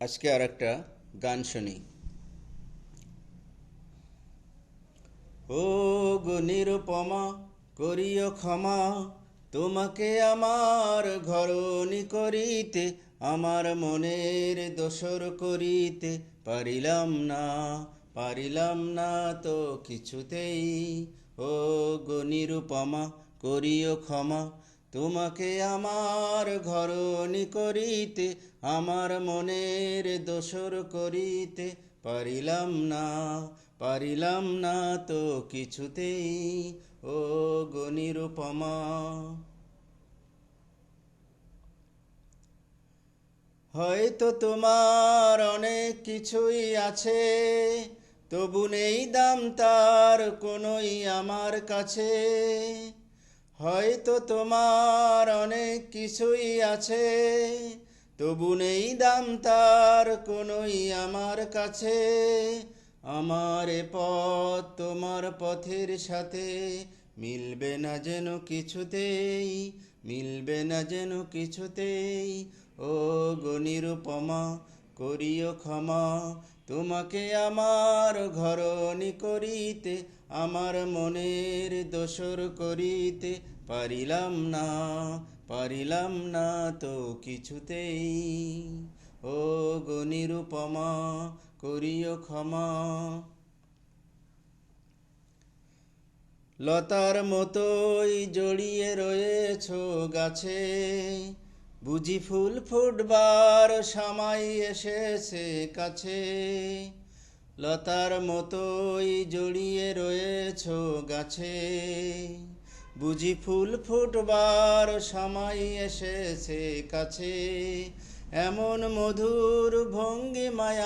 আজকে আর একটা গান শুনি। ও গো নিরুপমা, করিও ক্ষমা, তোমাকে আমার ঘরণী করিতে, আমার মনের দোসর করিতে পারিলাম না পারিলাম না তো কিছুতেই। ও গো নিরুপমা, করিও ক্ষমা তোমাকে আমার ঘরণি করিতে, আমার মনের দোসর করিতে পারিলাম না পারিলাম না তো কিছুতেই, ও গো নিরুপমা। হয়তো তোমার অনেক কিছুই আছে, তবু নেই দাম তার কোনোই আমার কাছে। হয়তো তোমার অনেক কিছুই আছে, তবু নেই দাম তার কোনোই আমার কাছে। আমার পথ তোমার পথের সাথে মিলবে না যেন কিছুতেই, মিলবে না যেন কিছুতেই। ও গো নিরুপমা করিও ক্ষমা, তোমাকে আমার ঘরণি করিতে, আমার মনের দোসর করিতে পারিলাম না পারিলাম না তো কিছুতেই। ও গো নিরুপমা, করিও ক্ষমা। লতার মতোই জড়িয়ে রয়েছ গাছে বুঝি ফুল ফুটবার সময় এসেছে কাছে। লতার মতোই জড়িয়ে রয়েছ গাছে। বুঝি ফুল ফুটবার সময় এসেছে কাছে। এমন মধুর ভঙ্গিমায়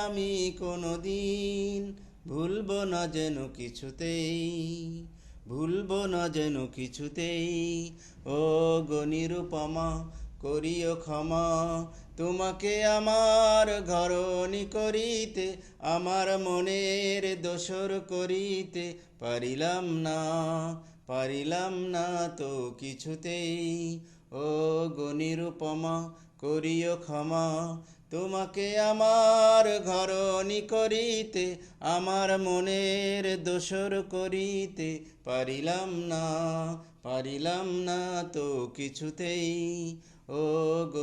কোনো দিন ভুলব না যেন কিছুতেই, ভুলব না যেন কিছুতেই। ও গো নিরুপমা করিও ক্ষমা। তোমাকে আমার ঘরণি করিতে, আমার মনের দোসর করিতে পারিলাম না পারিলাম না তো কিছুতেই। ও গো নিরুপমা, করিও ক্ষমা। তোমাকে আমার ঘরণি করিতে, আমার মনের দোসর করিতে পারিলাম না পারিলাম না তো কিছুতেই। ओ गो